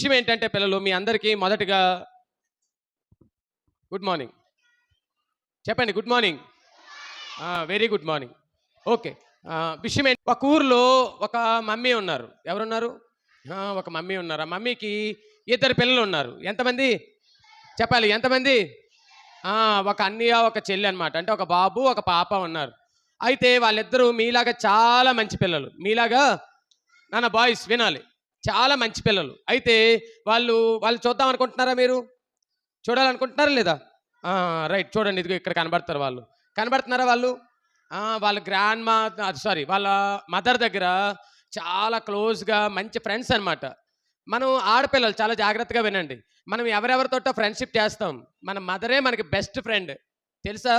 విషయం ఏంటంటే పిల్లలు మీ అందరికీ మొదటిగా గుడ్ మార్నింగ్. చెప్పండి good morning. Very good morning. Okay. విషయం ఏంటి? ఒక ఊర్లో ఒక మమ్మీ ఉన్నారు. ఎవరున్నారు? ఒక మమ్మీ ఉన్నారు. ఆ మమ్మీకి ఇద్దరు పిల్లలు ఉన్నారు. ఎంతమంది? చెప్పాలి ఎంతమంది? ఒక అన్నయ్య ఒక చెల్లి అనమాట అంటే ఒక బాబు ఒక పాప ఉన్నారు. అయితే వాళ్ళిద్దరూ మీలాగా చాలా మంచి పిల్లలు. మీలాగా నాన్న బాయ్స్ వినాలి. చాలా మంచి పిల్లలు. అయితే వాళ్ళు వాళ్ళు చూద్దాం అనుకుంటున్నారా మీరు? చూడాలనుకుంటున్నారా లేదా? రైట్ చూడండి ఇదిగో ఇక్కడ కనబడతారు వాళ్ళు. కనబడుతున్నారా వాళ్ళు? వాళ్ళ గ్రాండ్ మా సారీ వాళ్ళ మదర్ దగ్గర చాలా క్లోజ్గా మంచి ఫ్రెండ్స్ అన్నమాట. మనం ఆడపిల్లలు చాలా జాగ్రత్తగా వినండి. మనం ఎవరెవరితోటో ఫ్రెండ్షిప్ చేస్తాం. మన మదరే మనకి బెస్ట్ ఫ్రెండ్. తెలుసా?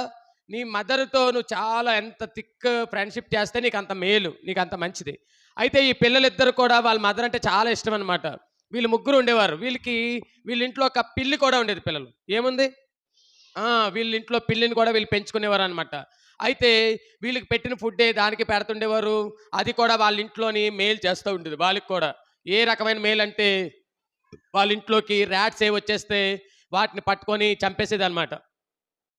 నీ మదర్తో నువ్వు చాలా ఎంత థిక్ ఫ్రెండ్షిప్ చేస్తే నీకు అంత మేలు నీకు అంత మంచిది. అయితే ఈ పిల్లలిద్దరు కూడా వాళ్ళ మదర్ అంటే చాలా ఇష్టం అనమాట వీళ్ళు ముగ్గురు ఉండేవారు. వీళ్ళకి వీళ్ళ ఇంట్లో ఒక పిల్లి కూడా ఉండేది పిల్లలు. ఏముంది? వీళ్ళ ఇంట్లో పిల్లిని కూడా వీళ్ళు పెంచుకునేవారు అనమాట అయితే వీళ్ళకి పెట్టిన ఫుడ్డే దానికి పెడుతుండేవారు. అది కూడా వాళ్ళ ఇంట్లోని మేల్ చేస్తూ ఉండేది వాళ్ళకి కూడా. ఏ రకమైన మేల్ అంటే వాళ్ళ ఇంట్లోకి ర్యాట్స్ ఏ వచ్చేస్తే వాటిని పట్టుకొని చంపేసేది అనమాట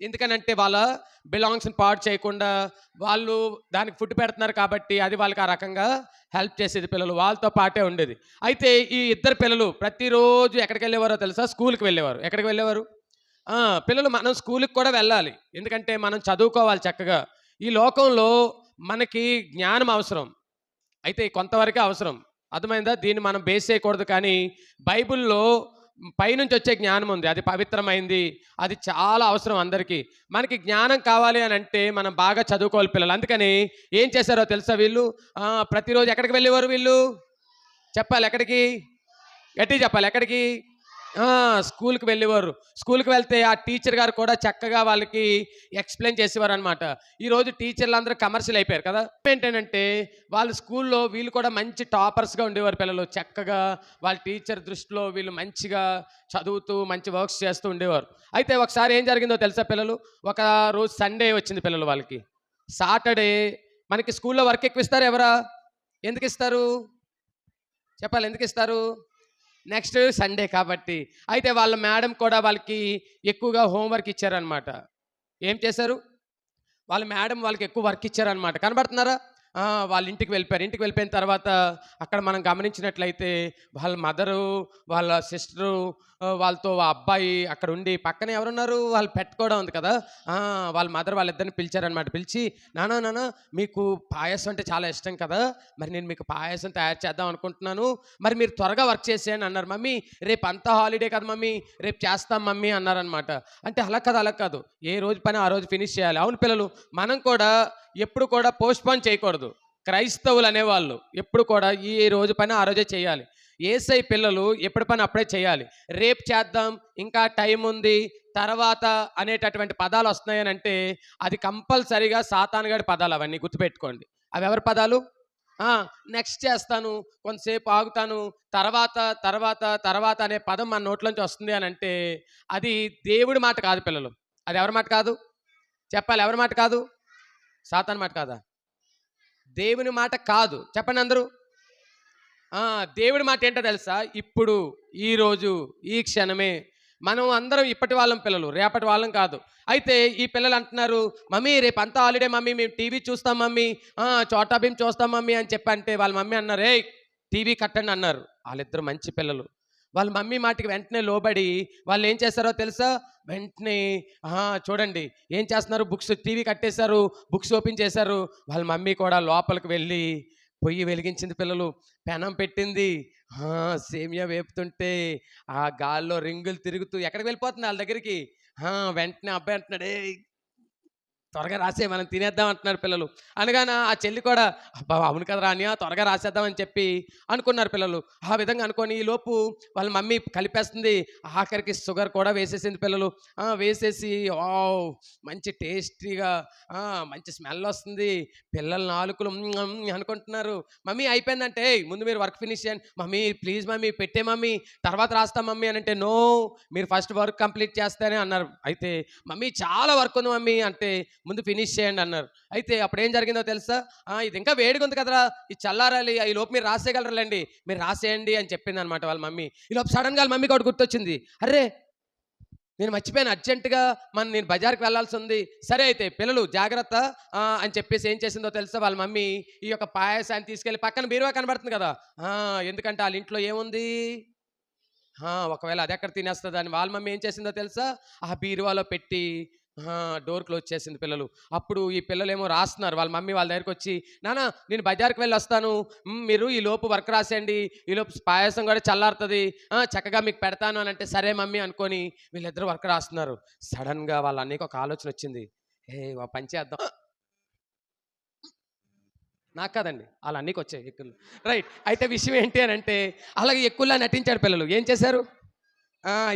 ఎందుకనంటే వాళ్ళ బిలాంగ్స్ని పాడు చేయకుండా వాళ్ళు దానికి ఫుడ్ పెడుతున్నారు కాబట్టి అది వాళ్ళకి ఆ రకంగా హెల్ప్ చేసేది పిల్లలు. వాళ్ళతో పాటే ఉండేది. అయితే ఈ ఇద్దరు పిల్లలు ప్రతిరోజు ఎక్కడికి వెళ్ళేవారో తెలుసా? స్కూల్కి వెళ్ళేవారు. ఎక్కడికి వెళ్ళేవారు? పిల్లలు మనం స్కూల్కి కూడా వెళ్ళాలి. ఎందుకంటే మనం చదువుకోవాలి చక్కగా. ఈ లోకంలో మనకి జ్ఞానం అవసరం. అయితే కొంతవరకే అవసరం. అర్థమైందా? దీన్ని మనం బేస్ చేయకూడదు కానీ బైబిల్లో పైనుంచి వచ్చే జ్ఞానం ఉంది అది పవిత్రమైంది. అది చాలా అవసరం అందరికీ. మనకి జ్ఞానం కావాలి అని అంటే మనం బాగా చదువుకోవాలి పిల్లలు. అందుకని ఏం చేశారో తెలుసా వీళ్ళు? ప్రతిరోజు ఎక్కడికి వెళ్ళేవారు వీళ్ళు? చెప్పాలి ఎక్కడికి? గట్టి చెప్పాలి. ఎక్కడికి? స్కూల్కి వెళ్ళేవారు. స్కూల్కి వెళ్తే ఆ టీచర్ గారు కూడా చక్కగా వాళ్ళకి ఎక్స్ప్లెయిన్ చేసేవారు అనమాట ఈరోజు టీచర్లు అందరూ కమర్షియల్ అయిపోయారు కదా. ఏంటంటే వాళ్ళు స్కూల్లో వీళ్ళు కూడా మంచి టాపర్స్గా ఉండేవారు పిల్లలు. చక్కగా వాళ్ళ టీచర్ దృష్టిలో వీళ్ళు మంచిగా చదువుతూ మంచి వర్క్స్ చేస్తూ ఉండేవారు. అయితే ఒకసారి ఏం జరిగిందో తెలుసా పిల్లలు? ఒక రోజు సండే వచ్చింది పిల్లలు వాళ్ళకి. సాటర్డే మనకి స్కూల్లో వర్క్ ఎక్కువ ఇస్తారు ఎవరా? ఎందుకు ఇస్తారు? చెప్పాలి ఎందుకు ఇస్తారు? నెక్స్ట్ సండే కాబట్టి. అయితే వాళ్ళ మేడం కూడా వాళ్ళకి ఎక్కువగా హోంవర్క్ ఇచ్చారనమాట ఏం చేశారు? వాళ్ళ మేడం వాళ్ళకి ఎక్కువ వర్క్ ఇచ్చారనమాట కనబడుతున్నారా? వాళ్ళ ఇంటికి వెళ్ళిపోయారు. ఇంటికి వెళ్ళిపోయిన తర్వాత అక్కడ మనం గమనించినట్లయితే వాళ్ళ మదరు వాళ్ళ సిస్టరు వాళ్ళతో ఆ అబ్బాయి అక్కడ ఉండి పక్కన ఎవరున్నారు? వాళ్ళు పెట్టుకోవడం ఉంది కదా. వాళ్ళ మదర్ వాళ్ళిద్దరిని పిలిచారనమాట పిలిచి నానా నానా మీకు పాయసం అంటే చాలా ఇష్టం కదా. మరి నేను మీకు పాయసం తయారు చేద్దాం అనుకుంటున్నాను. మరి మీరు త్వరగా వర్క్ చేసేయండి అన్నారు. మమ్మీ రేపు అంతా హాలిడే కదా మమ్మీ. రేపు చేస్తాం మమ్మీ అన్నారనమాట అంటే అలా కాదు అలా కాదు. ఏ రోజు పని ఆ రోజు ఫినిష్ చేయాలి. అవును పిల్లలు మనం కూడా ఎప్పుడు కూడా పోస్ట్పోన్ చేయకూడదు. క్రైస్తవులు అనేవాళ్ళు ఎప్పుడు కూడా ఈ రోజు పని ఆ రోజే చేయాలి. ఏసై పిల్లలు ఎప్పటి పని అప్పుడే చేయాలి. రేపు చేద్దాం ఇంకా టైం ఉంది తర్వాత అనేటటువంటి పదాలు వస్తున్నాయని అంటే అది కంపల్సరీగా సాతానుగాడి పదాలు అవన్నీ గుర్తుపెట్టుకోండి. అవి ఎవరి పదాలు? నెక్స్ట్ చేస్తాను కొంతసేపు ఆగుతాను తర్వాత తర్వాత తర్వాత అనే పదం మన నోట్లోంచి వస్తుంది అని అంటే అది దేవుడి మాట కాదు పిల్లలు. అది ఎవరి మాట కాదు? చెప్పాలి ఎవరి మాట కాదు? సాతాన్ మాట కాదా? దేవుని మాట కాదు. చెప్పండి అందరూ. దేవుడి మాట ఏంటో తెలుసా? ఇప్పుడు ఈరోజు ఈ క్షణమే మనం అందరం ఇప్పటి వాళ్ళం పిల్లలు రేపటి వాళ్ళం కాదు. అయితే ఈ పిల్లలు అంటున్నారు మమ్మీ రేపు అంతా హాలిడే మమ్మీ మేము టీవీ చూస్తాం మమ్మీ చోటా భీం చూస్తాం మమ్మీ అని చెప్పి అంటే వాళ్ళ మమ్మీ అన్నారు ఏ టీవీ కట్టండి అన్నారు. వాళ్ళిద్దరు మంచి పిల్లలు. వాళ్ళ మమ్మీ మాటకి వెంటనే లోబడి వాళ్ళు ఏం చేస్తారో తెలుసా? వెంటనే చూడండి ఏం చేస్తున్నారు? బుక్స్ టీవీ కట్టేశారు బుక్స్ ఓపెన్ చేశారు. వాళ్ళ మమ్మీ కూడా లోపలికి వెళ్ళి పొయ్యి వెలిగించింది పిల్లలు. పెనం పెట్టింది. సేమియా వేపుతుంటే ఆ గాల్లో రింగులు తిరుగుతూ ఎక్కడికి వెళ్ళిపోతుంది వాళ్ళ దగ్గరికి? వెంటనే అబ్బాయి అంటున్నాడు ఏ త్వరగా రాసే మనం తినేద్దాం అంటున్నారు పిల్లలు. అనగానే ఆ చెల్లి కూడా అబ్బా అవును కదా రానియా త్వరగా రాసేద్దామని చెప్పి అనుకున్నారు పిల్లలు. ఆ విధంగా అనుకొని ఈ లోపు వాళ్ళ మమ్మీ కలిపేస్తుంది. ఆఖరికి షుగర్ కూడా వేసేసింది పిల్లలు. వేసేసి ఓ మంచి టేస్టీగా మంచి స్మెల్ వస్తుంది. పిల్లలు నాలుకలు అనుకుంటున్నారు. మమ్మీ అయిపోయిందంటే ముందు మీరు వర్క్ ఫినిష్ చేయండి. మమ్మీ ప్లీజ్ మమ్మీ పెట్టే మమ్మీ తర్వాత రాస్తాం మమ్మీ అని అంటే నో మీరు ఫస్ట్ వర్క్ కంప్లీట్ చేస్తానే అన్నారు. అయితే మమ్మీ చాలా వర్క్ ఉంది మమ్మీ అంటే ముందు ఫినిష్ చేయండి అన్నారు. అయితే అప్పుడు ఏం జరిగిందో తెలుసా? ఇది ఇంకా వేడిగా ఉంది కదరా. ఇది చల్లారాలి ఈ లోపు మీరు రాసేయగలరులేండి. మీరు రాసేయండి అని చెప్పింది అనమాట వాళ్ళ మమ్మీ. ఈ లోపు సడన్గా వాళ్ళ మమ్మీకి ఒకటి గుర్తొచ్చింది. అరే నేను మర్చిపోయాను అర్జెంటుగా. మన నేను బజార్కి వెళ్ళాల్సి ఉంది. సరే అయితే పిల్లలు జాగ్రత్త అని చెప్పేసి ఏం చేసిందో తెలుసా వాళ్ళ మమ్మీ? ఈ యొక్క పాయసాన్ని తీసుకెళ్ళి పక్కన బీరువా కనబడుతుంది కదా. ఎందుకంటే వాళ్ళ ఇంట్లో ఏముంది? ఒకవేళ అది ఎక్కడ తినేస్తుంది అని వాళ్ళ మమ్మీ ఏం చేసిందో తెలుసా? ఆ బీరువాలో పెట్టి డోర్ క్లోజ్ చేసింది పిల్లలు. అప్పుడు ఈ పిల్లలు ఏమో రాస్తున్నారు. వాళ్ళ మమ్మీ వాళ్ళ దగ్గరికి వచ్చి నానా నేను బజార్కి వెళ్ళి వస్తాను మీరు ఈ లోపు వర్క్ రాసేయండి. ఈ లోపు పాయసం కూడా చల్లారుతుంది. ఆ, చక్కగా మీకు పెడతాను అని అంటే సరే మమ్మీ అనుకొని వీళ్ళిద్దరు వర్క్ రాస్తున్నారు. సడన్గా వాళ్ళ అన్నయ్యకి ఒక ఆలోచన వచ్చింది. ఏ పని చేద్దాం. నాకు కాదండి. వాళ్ళ అన్నీకి వచ్చాయి ఎక్కువ రైట్. అయితే విషయం ఏంటి అని అంటే అలాగే ఎక్కువలా నటించాడు పిల్లలు. ఏం చేశారు?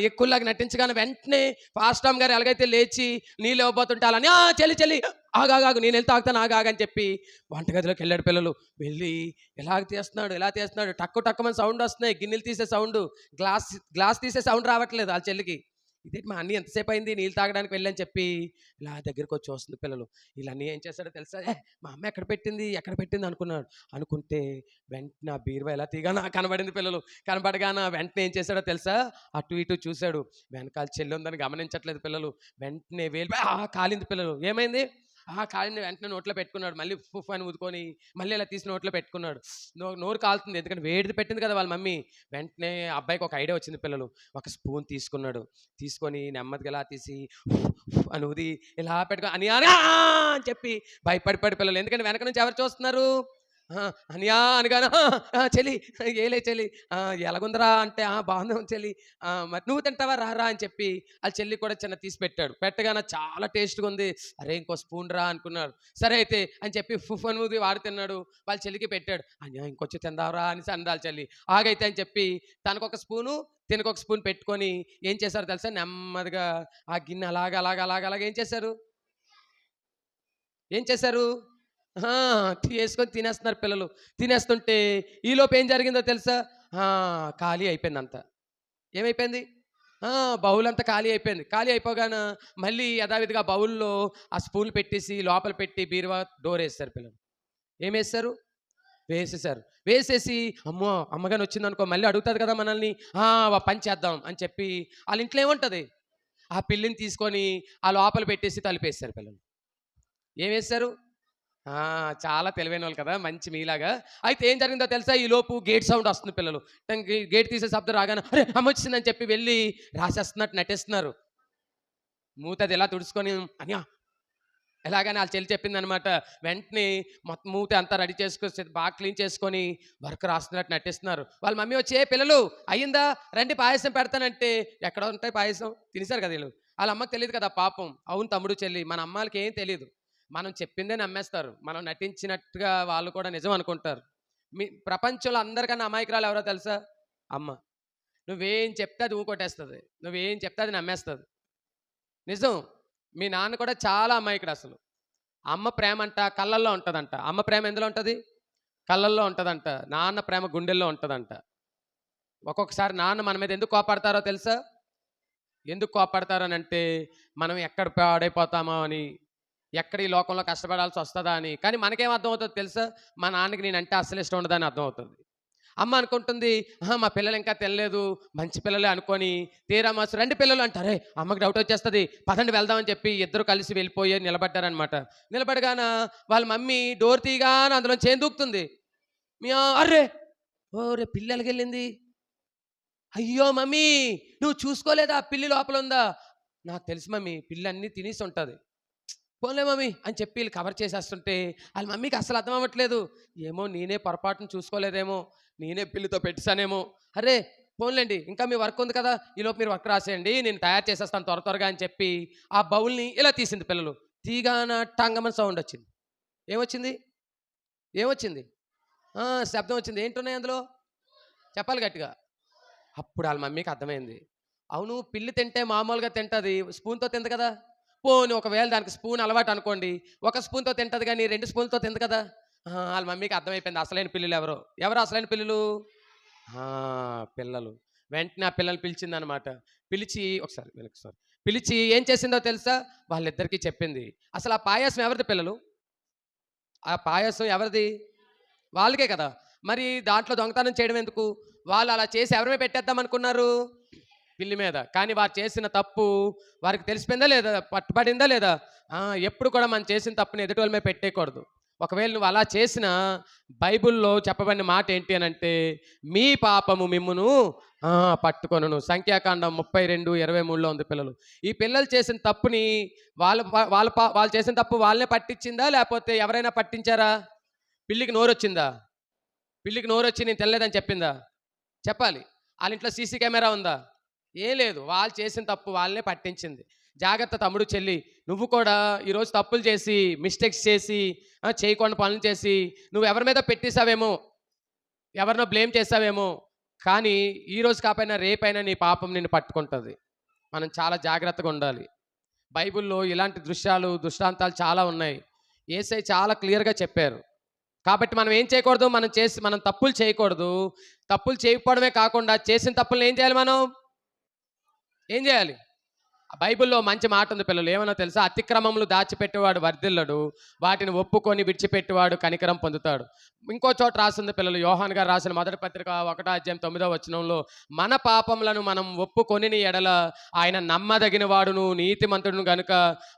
ఎక్కువలాగా నటించగానే వెంటనే ఫాస్టామ్ గారు ఎలాగైతే లేచి నీళ్ళు ఇవ్వబోతుంటే అలాని "ఆ, చెల్లి చెల్లి ఆగాగాగు నేను వెళ్తే ఆగుతాను ఆగాగని అని చెప్పి వంటగదిలోకి వెళ్ళాడు పిల్లలు. వెళ్ళి ఎలాగ తీస్తున్నాడు ఎలా తీస్తున్నాడు? టక్కు టక్కుమని సౌండ్ వస్తున్నాయి. గిన్నెలు తీసే సౌండ్ గ్లాస్ గ్లాస్ తీసే సౌండ్ రావట్లేదు వాళ్ళ చెల్లికి. ఇదేంటి మా అన్ని ఎంతసేపు అయింది? నీళ్ళు తాగడానికి వెళ్ళని చెప్పి ఇలా దగ్గరికి వచ్చి వస్తుంది పిల్లలు. ఇలా అన్నీ ఏం చేస్తాడో తెలుసా? మా అమ్మ ఎక్కడ పెట్టింది? ఎక్కడ పెట్టింది? అనుకున్నాడు. అనుకుంటే వెంటనే ఆ బీరువా ఎలా తీగానా కనబడింది పిల్లలు. కనబడగానా వెంటనే ఏం చేశాడో తెలుసా? అటు ఇటు చూశాడు. వెనకాల చెల్లి ఉందని గమనించట్లేదు పిల్లలు. వెంటనే వేలు ఆ కాలింది పిల్లలు. ఏమైంది? ఆ కాలిని వెంటనే నోట్లో పెట్టుకున్నాడు. మళ్ళీ ఫుఫ్ అని ఊదుకొని మళ్ళీ ఇలా తీసి నోట్లో పెట్టుకున్నాడు. నో నోరు కాలుతుంది. ఎందుకంటే వేడిది పెట్టింది కదా వాళ్ళ మమ్మీ. వెంటనే అబ్బాయికి ఒక ఐడియా వచ్చింది పిల్లలు. ఒక స్పూన్ తీసుకున్నాడు. తీసుకొని నెమ్మదిగా ఇలా తీసి అని ఊది ఇలా పెట్టుకో అని అని చెప్పి భయపడిపడి పిల్లలు. ఎందుకంటే వెనక నుంచి ఎవరు చూస్తున్నారు? అనియా అనగానే "ఆ, ఏలే చలి "ఆ, ఎలాగుందిరా అంటే "ఆ, బాగుంది చెల్లి "ఆ, మరి నువ్వు తింటావా రారా అని చెప్పి ఆ చెల్లి కూడా చిన్న తీసి పెట్టాడు. పెట్టగానే చాలా టేస్ట్గా ఉంది. అరే ఇంకో స్పూన్ రా అనుకున్నాడు. సరే అయితే అని చెప్పి ఫుఫ్ అని వాడు తిన్నాడు. వాళ్ళ చెల్లికి పెట్టాడు. అనియా ఇంకొచ్చి తిందావరా అని అందాలి చెల్లి. ఆగైతే అని చెప్పి తనకొక స్పూను తినకు ఒక స్పూన్ పెట్టుకొని ఏం చేశారు తెలుసా? నెమ్మదిగా ఆ గిన్నె అలాగ అలాగ అలాగ అలాగ ఏం చేశారు? ఏం చేశారు? వేసుకొని తినేస్తున్నారు పిల్లలు. తినేస్తుంటే ఈలోపు ఏం జరిగిందో తెలుసా? ఖాళీ అయిపోయింది అంతా ఏమైపోయింది? బౌల్ అంతా ఖాళీ అయిపోయింది. ఖాళీ అయిపోగానే మళ్ళీ యథావిధిగా బౌల్లో ఆ స్పూన్ పెట్టేసి లోపల పెట్టి బీరువా డోర్ వేస్తారు పిల్లలు. ఏం వేస్తారు? వేసేసారు. వేసేసి అమ్మో అమ్మగాని వచ్చింది అనుకో మళ్ళీ అడుగుతుంది కదా మనల్ని. పని చేద్దాం అని చెప్పి వాళ్ళ ఇంట్లో ఏముంటుంది? ఆ పిల్లిని తీసుకొని ఆ లోపల పెట్టేసి తలిపేస్తారు పిల్లలు. ఏం వేస్తారు? చాలా తెలివైన వాళ్ళు కదా మంచి మీలాగా. అయితే ఏం జరిగిందో తెలుసా? ఈ లోపు గేట్ సౌండ్ వస్తుంది పిల్లలు. గేట్ తీసే శబ్దం రాగానే అరే అమ్మొచ్చిందని చెప్పి వెళ్ళి రాసేస్తున్నట్టు నటిస్తున్నారు. మూతది ఎలా తుడుచుకొని అనియా. ఎలాగని వాళ్ళ చెల్లి చెప్పింది అనమాట వెంటనే మొత్తం మూత అంతా రెడీ చేసుకొని బాగా క్లీన్ చేసుకొని వర్క్ రాస్తున్నట్టు నటిస్తున్నారు. వాళ్ళ మమ్మీ వచ్చి "ఏ పిల్లలు అయ్యిందా? రండి పాయసం పెడతానంటే. ఎక్కడ ఉంటాయి పాయసం? తినేశారు కదా వీళ్ళు. వాళ్ళ అమ్మకి తెలియదు కదా పాపం. అవును తమ్ముడు చెల్లి మన అమ్మాలకి ఏం తెలియదు మనం చెప్పిందే నమ్మేస్తారు. మనం నటించినట్టుగా వాళ్ళు కూడా నిజం అనుకుంటారు. మీ ప్రపంచంలో అందరికన్నా అమాయకురాలు ఎవరో తెలుసా? అమ్మ. నువ్వేం చెప్తే అది ఊకొట్టేస్తుంది. నువ్వేం చెప్తే అది నమ్మేస్తుంది. నిజం. మీ నాన్న కూడా చాలా అమాయకుడు అసలు. అమ్మ ప్రేమ అంట కళ్ళల్లో ఉంటుందంట. అమ్మ ప్రేమ ఎందులో ఉంటుంది? కళ్ళల్లో ఉంటుందంట. నాన్న ప్రేమ గుండెల్లో ఉంటుందంట. ఒక్కొక్కసారి నాన్న మన మీద ఎందుకు కోపడతారో తెలుసా? ఎందుకు కోపడతారు అని అంటే మనం ఎక్కడ పాడైపోతామో అని ఎక్కడ ఈ లోకంలో కష్టపడాల్సి వస్తుందా అని. కానీ మనకేం అర్థమవుతుంది తెలుసా? మా నాన్నకి నేనంటే అస్సలు ఇష్టం ఉండదని అర్థమవుతుంది. అమ్మ అనుకుంటుంది "ఆహా, మా పిల్లలు ఇంకా తెలియలేదు మంచి పిల్లలే అనుకొని తీరా మాసు రెండు పిల్లలు అంటారే అమ్మకి డౌట్ వచ్చేస్తుంది పదండి వెళ్దామని చెప్పి ఇద్దరు కలిసి వెళ్ళిపోయి నిలబడ్డారనమాట నిలబడగాన వాళ్ళ మమ్మీ డోర్ తీగాన అందులో చేయి దూకుతుంది. మీ ఆ- అర్రే! ఓరే పిల్లలకి వెళ్ళింది. అయ్యో మమ్మీ నువ్వు చూసుకోలేదా? పిల్లి లోపల ఉందా? నాకు తెలుసు మమ్మీ పిల్లి అన్నీ తినేసి ఉంటుంది. పోన్లే మమ్మీ అని చెప్పి వీళ్ళు కవర్ చేసేస్తుంటే వాళ్ళ మమ్మీకి అసలు అర్థం అవ్వట్లేదు. ఏమో నేనే పొరపాటును చూసుకోలేదేమో నేనే పిల్లితో పెట్టానేమో అరే పోన్లేండి ఇంకా మీ వర్క్ ఉంది కదా ఈలోపు మీరు వర్క్ రాసేయండి నేను తయారు చేసేస్తాను త్వర త్వరగా అని చెప్పి ఆ బౌల్ని ఇలా తీసింది పిల్లలు. తీగాన టంగమని సౌండ్ వచ్చింది. ఏమొచ్చింది? ఏమొచ్చింది? శబ్దం వచ్చింది. ఏంటున్నాయి అందులో? చెప్పాలి గట్టిగా. అప్పుడు వాళ్ళ మమ్మీకి అర్థమైంది. అవును పిల్లి తింటే మామూలుగా తింటుంది స్పూన్తో తింది కదా. పోని ఒకవేళ దానికి స్పూన్ అలవాటు అనుకోండి ఒక స్పూన్తో తింటుంది కానీ రెండు స్పూన్తో తింది కదా? వాళ్ళ మమ్మీకి అర్థమైపోయింది అసలైన పిల్లలు ఎవరు? ఎవరు అసలైన పిల్లలు? పిల్లలు. వెంటనే ఆ పిల్లలు పిలిచిందనమాట. పిలిచి ఒకసారి వెనక్కి సార్. పిలిచి ఏం చేసిందో తెలుసా? వాళ్ళిద్దరికీ చెప్పింది. అసలు ఆ పాయాసం ఎవరిది పిల్లలు? ఆ పాయాసం ఎవరిది? వాళ్ళకే కదా. మరి దాంట్లో దొంగతనం చేయడం ఎందుకు? వాళ్ళు అలా చేసి ఎవరిమే పెట్టేద్దాం అనుకున్నారు? పిల్లి మీద. కానీ వారు చేసిన తప్పు వారికి తెలిసిపోయిందా లేదా? పట్టుబడిందా లేదా? ఎప్పుడు కూడా మనం చేసిన తప్పుని ఎదుటి వాళ్ళ మీద పెట్టేయకూడదు. ఒకవేళ నువ్వు అలా చేసిన బైబిల్లో చెప్పబడిన మాట ఏంటి అని అంటే మీ పాపము మిమ్మును ఆ, సంఖ్యాకాండం ముప్పై రెండు ఇరవై మూడులో ఉంది పిల్లలు. ఈ పిల్లలు చేసిన తప్పుని వాళ్ళ వాళ్ళ పా- వాళ్ళు చేసిన తప్పు వాళ్ళనే పట్టించిందా? లేకపోతే ఎవరైనా పట్టించారా? పిల్లికి నోరు వచ్చిందా పిల్లికి నోరు వచ్చి నేను తెల్లలేదని చెప్పిందా? చెప్పాలి. వాళ్ళ ఇంట్లో సీసీ కెమెరా ఉందా? ఏం లేదు. వాళ్ళు చేసిన తప్పు వాళ్ళనే పట్టించింది. జాగ్రత్త తమ్ముడు చెల్లి. నువ్వు కూడా ఈరోజు తప్పులు చేసి మిస్టేక్స్ చేసి చేయకుండా పనులు చేసి నువ్వు ఎవరి మీద పెట్టేశావేమో ఎవరినో బ్లేమ్ చేసావేమో కానీ ఈరోజు రోజు కాకపోయినా రేపైనా నీ పాపం నిన్ను పట్టుకుంటుంది. మనం చాలా జాగ్రత్తగా ఉండాలి. బైబిల్లో ఇలాంటి దృశ్యాలు దృష్టాంతాలు చాలా ఉన్నాయి. ఏసై చాలా క్లియర్గా చెప్పారు. కాబట్టి మనం ఏం చేయకూడదు? మనం చేసి మనం తప్పులు చేయకూడదు. తప్పులు చేయకపోవడమే కాకుండా చేసిన తప్పులను ఏం చేయాలి మనం? ఏం చేయాలి? బైబిల్లో మంచి మాట ఉంది పిల్లలు. ఏమన్నా తెలుసా? అతిక్రమములు దాచిపెట్టేవాడు వర్ధిల్లడు. వాటిని ఒప్పుకొని విడిచిపెట్టేవాడు కనికరం పొందుతాడు. ఇంకో చోట రాసింది పిల్లలు యోహాన్ గారు రాసిన మొదటి పత్రిక ఒకటో అధ్యాయం తొమ్మిదో వచనంలో మన పాపములను మనం ఒప్పుకొని ఎడల ఆయన నమ్మదగిన వాడును నీతిమంతుడును గనుక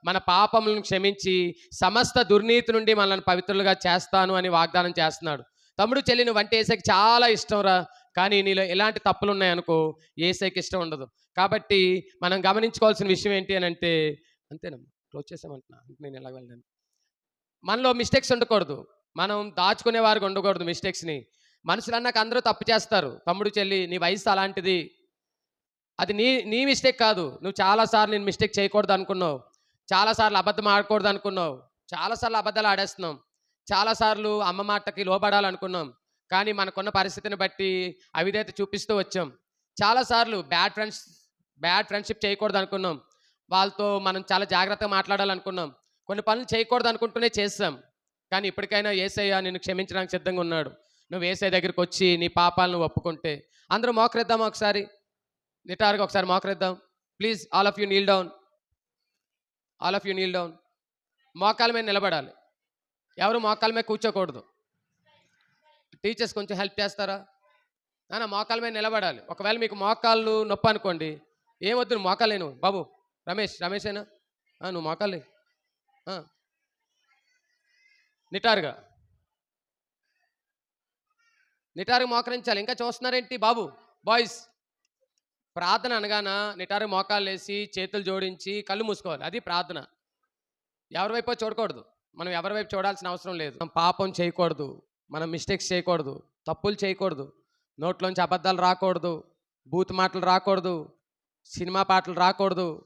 మన పాపములను క్షమించి సమస్త దుర్నీతి నుండి మనల్ని పవిత్రులుగా చేస్తాను అని వాగ్దానం చేస్తున్నాడు. తమ్ముడు చెల్లి నువ్వు అంటే చాలా ఇష్టం రా. కానీ నీలో ఎలాంటి తప్పులు ఉన్నాయనుకో ఏసైకి ఇష్టం ఉండదు. కాబట్టి మనం గమనించుకోవాల్సిన విషయం ఏంటి అని అంటే అంతేనమ్మా క్లోజ్ చేసామంటున్నా నేను ఎలా వెళ్ళాను. మనలో మిస్టేక్స్ ఉండకూడదు. మనం దాచుకునే వారికి ఉండకూడదు మిస్టేక్స్ని. మనుషులు అన్నాక అందరూ తప్పు చేస్తారు. తమ్ముడు చెల్లి నీ వయసు అలాంటిది. అది నీ నీ మిస్టేక్ కాదు. నువ్వు చాలాసార్లు నేను మిస్టేక్ చేయకూడదు అనుకున్నావు. చాలాసార్లు అబద్ధం ఆడకూడదు అనుకున్నావు. చాలాసార్లు అబద్ధాలు ఆడేస్తున్నాం. చాలాసార్లు అమ్మ మాటకి లోబడాలనుకున్నాం. కానీ మనకున్న పరిస్థితిని బట్టి అవిధేత చూపిస్తూ వచ్చాం. చాలాసార్లు బ్యాడ్ ఫ్రెండ్స్ బ్యాడ్ ఫ్రెండ్షిప్ చేయకూడదు అనుకున్నాం వాళ్ళతో మనం చాలా జాగ్రత్తగా మాట్లాడాలనుకున్నాం. కొన్ని పనులు చేయకూడదు అనుకుంటూనే చేస్తాం కానీ ఇప్పటికైనా ఏసయ్య నిన్ను క్షమించడానికి సిద్ధంగా ఉన్నాడు. నువ్వు ఏసఐ దగ్గరికి వచ్చి నీ పాపాలను ఒప్పుకుంటే. అందరూ మోకరిద్దాం ఒకసారి? నిటారుగా ఒకసారి మోకరిద్దాం. Please all of you kneel down all of you kneel down మోకాల మీద నిలబడాలి. ఎవరు మోకాల మీద కూర్చోకూడదు. టీచర్స్ కొంచెం హెల్ప్ చేస్తారా? నాన్న మోకాల మీద నిలబడాలి. ఒకవేళ మీకు మోకాళ్ళు నొప్పి అనుకోండి ఏమొద్దు నువ్వు మోకాలేను బాబు రమేష్ రమేషేనా నువ్వు మోకాలే నిటారుగా. నిటారుగా మోకరించాలి. ఇంకా చూస్తున్నారేంటి బాబు? బాయ్స్ ప్రార్థన అనగాన నిటారు మోకాళ్ళు వేసి చేతులు జోడించి కళ్ళు మూసుకోవాలి. అది ప్రార్థన. ఎవరి వైపు చూడకూడదు. మనం ఎవరి వైపు చూడాల్సిన అవసరం లేదు. మనం పాపం చేయకూడదు. మనం మిస్టేక్స్ చేయకూడదు తప్పులు చేయకూడదు నోట్లోంచి అబద్ధాలు రాకూడదు బూత్ మాటలు రాకూడదు సినిమా పాటలు రాకూడదు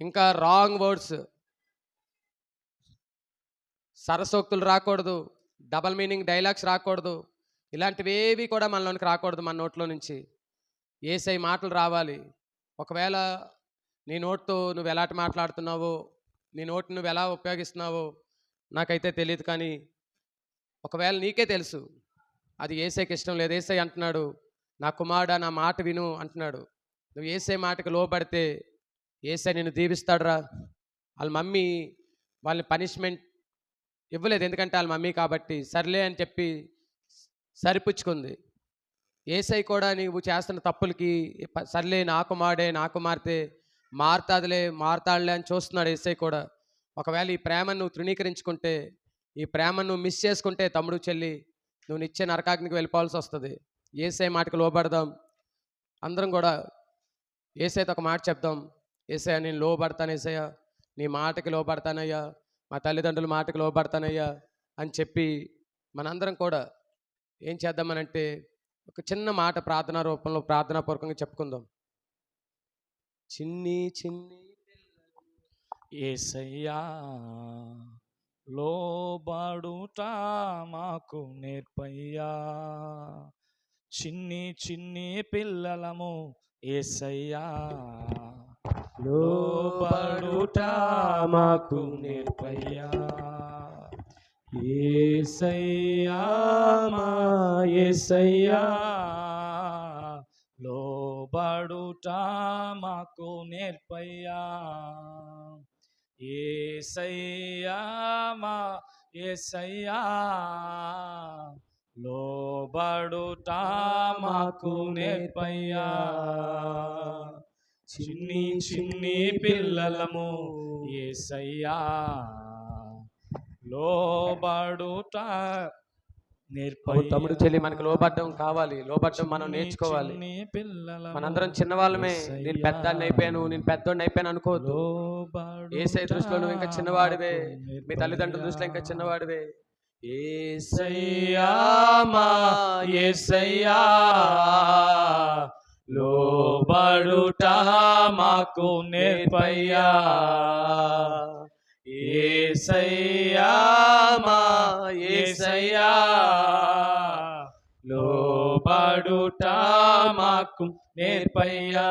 ఇంకా రాంగ్ వర్డ్స్ సరసోక్తులు రాకూడదు డబల్ మీనింగ్ డైలాగ్స్ రాకూడదు ఇలాంటివేవి కూడా మనలోనికి రాకూడదు మన నోట్లో నుంచి. ఏసై మాటలు రావాలి? ఒకవేళ నీ నోట్తో నువ్వు ఎలాంటి మాట్లాడుతున్నావో నీ నోటి నువ్వు ఎలా ఉపయోగిస్తున్నావో నాకైతే తెలియదు కానీ ఒకవేళ నీకే తెలుసు అది ఏసైకి ఇష్టం లేదు ఏసై అంటున్నాడు నా కుమారుడా నా మాట విను అంటున్నాడు. నువ్వు ఏసై మాటకు లోబడితే ఏసై నిన్ను దీవిస్తాడురా. వాళ్ళ మమ్మీ వాళ్ళని పనిష్మెంట్ ఇవ్వలేదు ఎందుకంటే వాళ్ళ మమ్మీ కాబట్టి సర్లే అని చెప్పి సరిపుచ్చుకుంది. ఏసై కూడా నీవు చేస్తున్న తప్పులకి సర్లే నా కుమారుడే నా కుమార్తె మారుతాదిలే మారుతాడులే అని చూస్తున్నాడు ఏసై కూడా. ఒకవేళ ఈ ప్రేమను నువ్వు తృణీకరించుకుంటే ఈ ప్రేమను నువ్వు మిస్ చేసుకుంటే తమ్ముడు చెల్లి నువ్వు నిత్య నరకాగ్నికి వెళ్ళిపోవాల్సి వస్తుంది. ఏసై మాటకు లోబడదాం. అందరం కూడా ఏసైతో ఒక మాట చెప్దాం. ఏసయ్య నేను లోబడతాను ఏసయ్య. నీ మాటకి లోబడతానయ్యా. మా తల్లిదండ్రుల మాటకి లోబడతానయ్యా అని చెప్పి మనందరం కూడా ఏం చేద్దామనంటే ఒక చిన్న మాట ప్రార్థనా రూపంలో ప్రార్థనాపూర్వకంగా చెప్పుకుందాం. చిన్ని చిన్ని ఏసయ్యా. లోబడుట మాకు నేర్పయ్యా. చిన్ని చిన్ని పిల్లలము ఏసయ్యా. లోబడుట మాకు నేర్పయ్యా. ఏసయ్యా మా ఏసయ్యా. లోబడుట లోబడుట మాకు నేర్పయ్యా. ఏసయ్యా మా ఏసయ్యా లోబడుట మాకు నేర్పయ్యా. చిన్ని చిన్ని పిల్లలము ఏసయ్యా లోబడుట తమ్ముడు చెల్లి మనకు లోబడ్డం కావాలి లోబడ్డం మనం నేర్చుకోవాలి. మనందరం చిన్నవాళ్ళమే. నేను పెద్దాన్ని అయిపోయాను నేను పెద్దోడిని అయిపోయాను అనుకోవద్దు. ఏసై దృష్టిలో నువ్వు ఇంకా చిన్నవాడివే. మీ తల్లిదండ్రుల దృష్టిలో ఇంకా చిన్నవాడివే. ఏసయ్యా మా ఏసయ్యా. లోబడుట మాకు నేర్పయ్యా. ఏసయ్యా ఏసయ్యా. లోబడుట మాకు నేర్పయ్యా.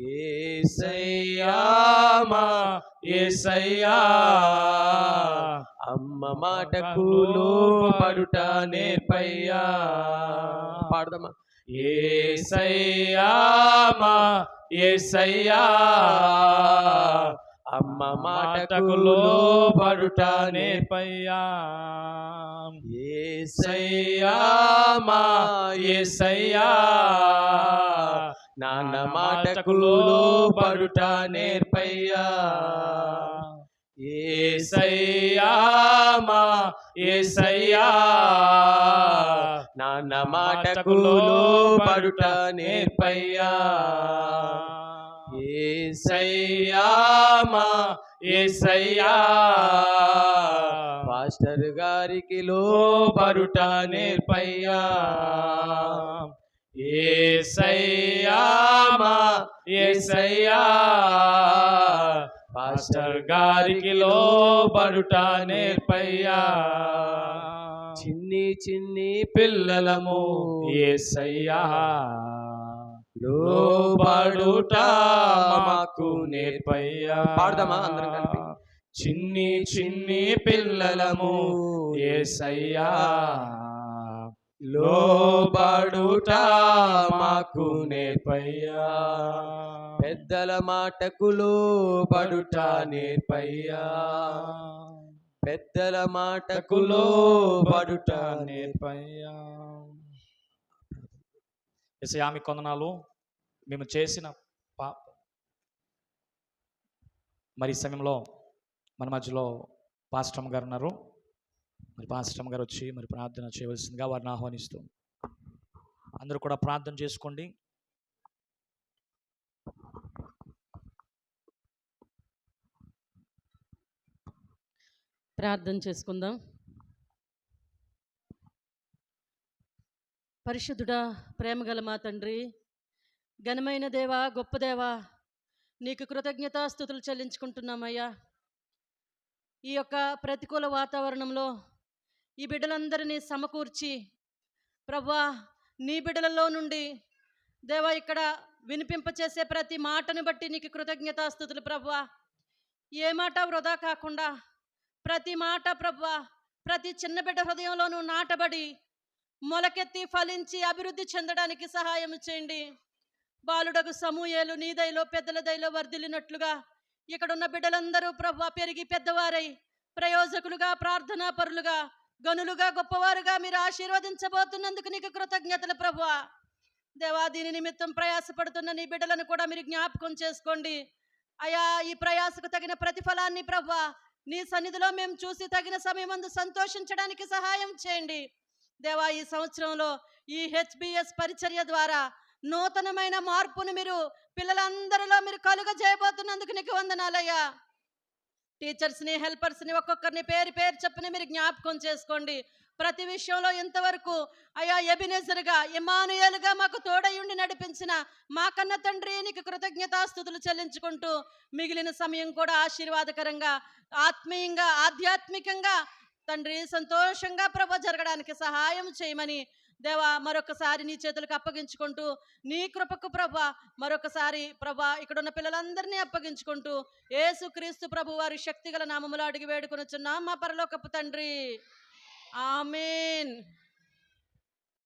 ఏసయ్యా ఏసయ్యా. అమ్మ మాటకు లోబడుట నేర్పయ్యా. పాడదమ్మా. ఏసయ్యా మా ఏసయ్యా. అమ్మ మాటకు లోబడుట నేర్పయ్యా. ఏసయ్యా మా ఏసయ్యా. నాన్న మాటకు లోబడుట నేర్పయ్యా. ఏసయ్యా మా ఏసయ్యా. నాన్న మాటకు లోబడుట నేర్పయ్యా. ఏసయ్యా మా ఏసయ్యా. మాస్టర్ గారికి లోబరుట నేర్పయ్యా. ఏసయ్యా మా ఏసయ్యా. మాస్టర్ గారికి లోబరుట నేర్పయ్యా. చిన్ని చిన్ని పిల్లలము ఏసయ్యా. లోబడుట మాకు నేర్పయ్యా. పాడదామా అందరం కలిపి? చిన్ని చిన్ని పిల్లలము ఏసయ్యా. లోబడుట మాకు నేర్పయ్యా. పెద్దల మాటకు లోబడుట నేర్పయ్యా. పెద్దల మాటకు లోబడుట నేర్పయ్యా. ఎసయా కొందనాలు మేము చేసిన పా మరి ఈ సమయంలో మన మధ్యలో పాస్టమ్ గారు ఉన్నారు. మరి పాస్టమ్ గారు వచ్చి మరి ప్రార్థన చేయవలసిందిగా వారిని ఆహ్వానిస్తూ అందరూ కూడా ప్రార్థన చేసుకోండి. ప్రార్థన చేసుకుందాం. పరిశుద్ధుడా ప్రేమగల మా తండ్రి? ఘనమైన దేవా గొప్ప దేవా నీకు కృతజ్ఞతాస్థుతులు చెల్లించుకుంటున్నామయ్యా. ఈ యొక్క ప్రతికూల వాతావరణంలో ఈ బిడ్డలందరినీ సమకూర్చి ప్రభా నీ బిడ్డలలో నుండి దేవా ఇక్కడ వినిపింపచేసే ప్రతి మాటను బట్టి నీకు కృతజ్ఞతాస్థుతులు ప్రభా ఏ మాట వృధా కాకుండా ప్రతి మాట ప్రభా ప్రతి చిన్న బిడ్డ హృదయంలోనూ నాటబడి మొలకెత్తి ఫలించి అభివృద్ధి చెందడానికి సహాయం చేయండి. బాలుడగు సమూహేలు నీదైలో పెద్దల దయలో వర్ధిల్లినట్లుగా ఇక్కడున్న బిడ్డలందరూ ప్రభు పెరిగి పెద్దవారై ప్రయోజకులుగా ప్రార్థనా పరులుగా గనులుగా గొప్పవారుగా మీరు ఆశీర్వదించబోతున్నందుకు నీకు కృతజ్ఞతలు ప్రభా. దేవా దీని నిమిత్తం ప్రయాసపడుతున్న నీ బిడ్డలను కూడా మీరు జ్ఞాపకం చేసుకోండి. అయా ఈ ప్రయాసకు తగిన ప్రతిఫలాన్ని ప్రభా నీ సన్నిధిలో మేము చూసి తగిన సమయం సంతోషించడానికి సహాయం చేయండి. దేవా ఈ సంవత్సరంలో ఈ హెచ్బిఎస్ పరిచర్య ద్వారా నూతనమైన మార్పును మీరు పిల్లలందరిలో మీరు కలుగ చేయబోతున్నందుకు నీకు వందనాలయ్యా. టీచర్స్ని హెల్పర్స్ని ఒక్కొక్కరిని పేరు పేరు చెప్పని మీరు జ్ఞాపకం చేసుకోండి. ప్రతి విషయంలో ఇంతవరకు అయా ఎబినెజర్గా ఇమానుయలుగా మాకు తోడయుండి నడిపించిన మా కన్న తండ్రి నీకు కృతజ్ఞతాస్థుతులు చెల్లించుకుంటూ మిగిలిన సమయం కూడా ఆశీర్వాదకరంగా ఆత్మీయంగా ఆధ్యాత్మికంగా తండ్రి సంతోషంగా ప్రభ జరగడానికి సహాయం చేయమని దేవా మరొకసారి నీ చేతులకు అప్పగించుకుంటూ నీ కృపకు ప్రభ మరొకసారి ప్రభ ఇక్కడున్న పిల్లలందరినీ అప్పగించుకుంటూ ఏసుక్రీస్తు ప్రభు వారి శక్తిగల నామములు అడిగి వేడుకొనుచున్నాం మా పరలోకపు తండ్రి. ఆమెన్.